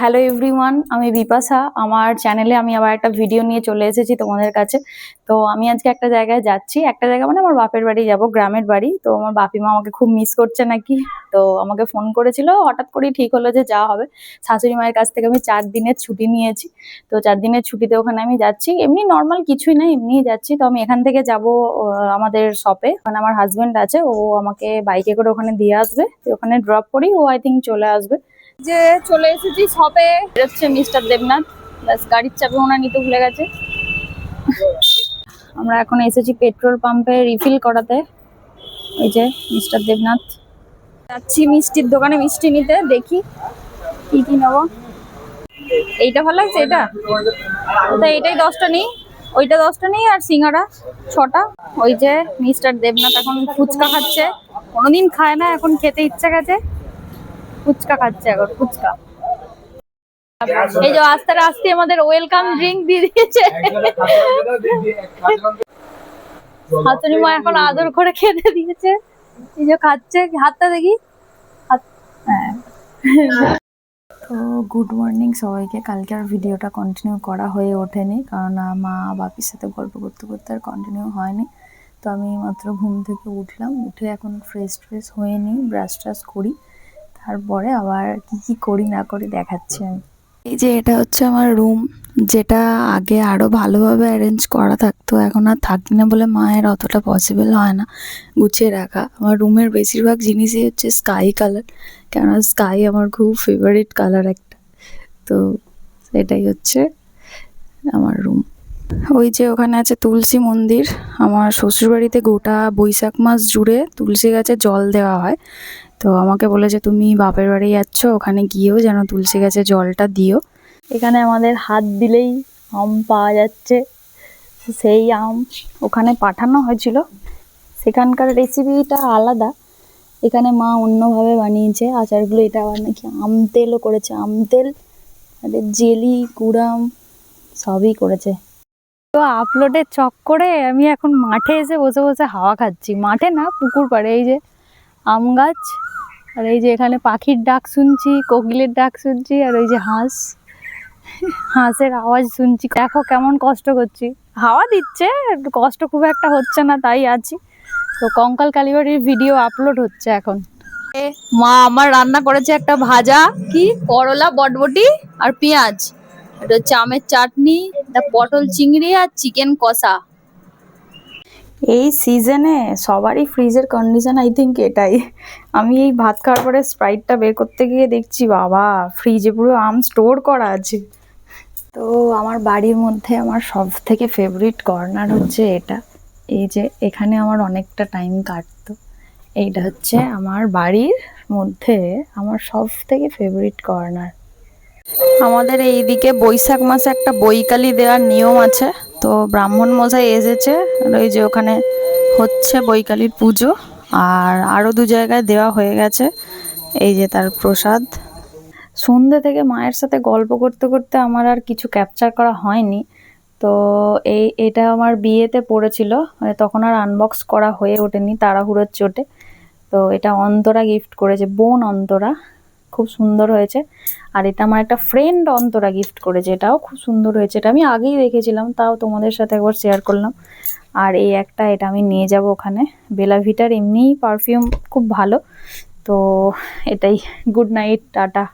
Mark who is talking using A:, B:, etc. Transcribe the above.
A: Hello everyone আমি বিপাশা। আমার চ্যানেলে আমি আবার একটা ভিডিও নিয়ে চলে এসেছি তোমাদের কাছে। তো আমি আজকে একটা জায়গায় যাচ্ছি। একটা জায়গা মানে আমার বাপের বাড়ি যাব, গ্রামের বাড়ি। তো আমার বাপিমা আমাকে খুব মিস করছে নাকি? তো আমাকে ফোন করেছিল, হঠাৎ করেই ঠিক হলো যে যাওয়া হবে। শাশুড়ি মায়ের কাছ থেকে আমি চার দিনের ছুটি নিয়েছি। তো চার দিনের ছুটিতে ওখানে আমি যাচ্ছি। এমনি নর্মাল কিছুই না, এমনিই যাচ্ছি। তো আমি এখান থেকে যাব আমাদের শপে ওখানে আমার হাজব্যান্ড আছে, ও আমাকে বাইকে করে ওখানে দিয়ে আসবে। ওখানে ড্রপ করি, ও আই থিঙ্ক চলে আসবে। যে চলে এসেছি শপে হচ্ছে মিস্টার দেবনাথ। ব্যাস, গাড়ির চাপে ওনার নিতে ভুলে গেছে। আমরা এখন এসেছি পেট্রোল পাম্পে রিফিল করাতে। ওই যে মিস্টার দেবনাথ। যাচ্ছি মিষ্টির দোকানে মিষ্টি নিতে, দেখি কি কি নেব। এইটা ভালো লাগছে, এটা? তা এটাই দশটা নেই। ওইটা দশটা নেই আর সিঙ্গারা ছটা। ওই যে মিস্টার দেবনাথ এখন ফুচকা খাচ্ছে। কোনোদিন খায় না, এখন খেতে ইচ্ছা গেছে। ফুচকা খাচ্ছে এখন, ফুচকা। এই যে আস্তে আস্তে আমাদের ওয়েলকাম ড্রিঙ্ক দিয়ে দিয়েছে। হাতুড়ি মা এখন আদর করে খেতে দিয়েছে। এই যে খাচ্ছে, হাতটা দেখি। হ্যাঁ। তো গুড মর্নিং সবাইকে। কালকে আর ভিডিওটা কন্টিনিউ করা হয়ে ওঠেনি, কারণ মা বাপির সাথে গল্প করতে করতে আর কন্টিনিউ হয়নি। তো আমি মাত্র ঘুম থেকে উঠলাম, উঠে এখন ফ্রেশ ট্রেশ হয়ে নিই ব্রাশ ট্রাশ করি। তারপরে আবার কি কি করি না করি দেখাচ্ছি আমি। এই যে এটা হচ্ছে আমার রুম যেটা আগে আরও ভালোভাবে অ্যারেঞ্জ করা থাকতো, এখন আর থাকি না বলে মায়ের অতটা পসিবল হয় না, গুছিয়ে রাখা। আমার রুমের বেশিরভাগ জিনিসই হচ্ছে স্কাই কালার কেননা স্কাই আমার খুব ফেভারিট কালার একটা। তো এটাই হচ্ছে আমার রুম ওই যে ওখানে আছে তুলসী মন্দির, আমার শ্বশুরবাড়িতে গোটা বৈশাখ মাস জুড়ে তুলসী গাছে জল দেওয়া হয়। তো আমাকে বলেছে তুমি বাপের বাড়ি যাচ্ছ, ওখানে গিয়েও যেন তুলসী গাছে জলটা দিও। এখানে আমাদের হাত দিলেই আম পাওয়া যাচ্ছে। সেই আম ওখানে পাঠানো হয়েছিল। সেখানকার রেসিপিটা আলাদা। এখানে মা অন্যভাবে বানিয়েছে। আচারগুলো এটা আবার নাকি আম তেলও করেছে। আম তেল আর জেলি কুড়াম সবই করেছে। তো আপলোডের চক্করে আমি এখন মাঠে এসে বসে বসে হাওয়া খাচ্ছি। মাঠে না, পুকুর পাড়ে, এই যে আম গাছ, আর এই যে এখানে পাখির ডাক শুনছি, কোকিলের ডাক শুনছি, আর ওই যে হাঁস। হাঁসের আওয়াজ শুনছি। দেখো কেমন কষ্ট করছি। হাওয়া দিচ্ছে, কষ্ট খুব একটা হচ্ছে না, তাই আছি। তো কঙ্কাল কালীবাড়ির ভিডিও আপলোড হচ্ছে এখন। মা, আমার রান্না করেছে একটা ভাজা। কি? করলা, বটবটি আর পেঁয়াজ। এটা হচ্ছে আমের চাটনি পটল চিংড়ি আর চিকেন কষা। এই সিজনে সবারই ফ্রিজের কন্ডিশন আই থিঙ্ক এটাই। আমি এই ভাত খাওয়ার পরে স্প্রাইটটা বের করতে গিয়ে দেখছি, বাবা ফ্রিজে পুরো আম স্টোর করা আছে। তো আমার বাড়ির মধ্যে আমার সব থেকে ফেভারিট কর্নার হচ্ছে এটা। এই যে এখানে আমার অনেকটা টাইম কাটতো। এইটা হচ্ছে আমার বাড়ির মধ্যে আমার সব থেকে ফেভারিট কর্নার আমাদের এইদিকে বৈশাখ মাসে একটা বৈকালি দেওয়ার নিয়ম আছে। তো ব্রাহ্মণ মশাই এসেছে ওই যে ওখানে হচ্ছে বৈকালির পুজো, আর আরও দু জায়গায় দেওয়া হয়ে গেছে। এই যে তার প্রসাদ। সন্ধ্যে থেকে মায়ের সাথে গল্প করতে করতে আমার আর কিছু ক্যাপচার করা হয়নি। তো এই, এটা আমার বিয়েতে পড়েছিল মানে তখন আর আনবক্স করা হয়ে ওঠেনি তাড়াহুড়োর চোটে। তো এটা অন্তরা গিফট করেছে, বোন অন্তরা। খুব সুন্দর হয়েছে। আর এটা আমার একটা ফ্রেন্ড অন্তরা গিফট করেছে, এটাও খুব সুন্দর হয়েছে। এটা আমি আগেই দেখেছিলাম, তাও তোমাদের সাথে একবার শেয়ার করলাম। আর এই একটা এটা আমি নিয়ে যাব ওখানে। বেলাভিটার এমনিই পারফিউম খুব ভালো। তো এটাই গুড নাইট টাটা।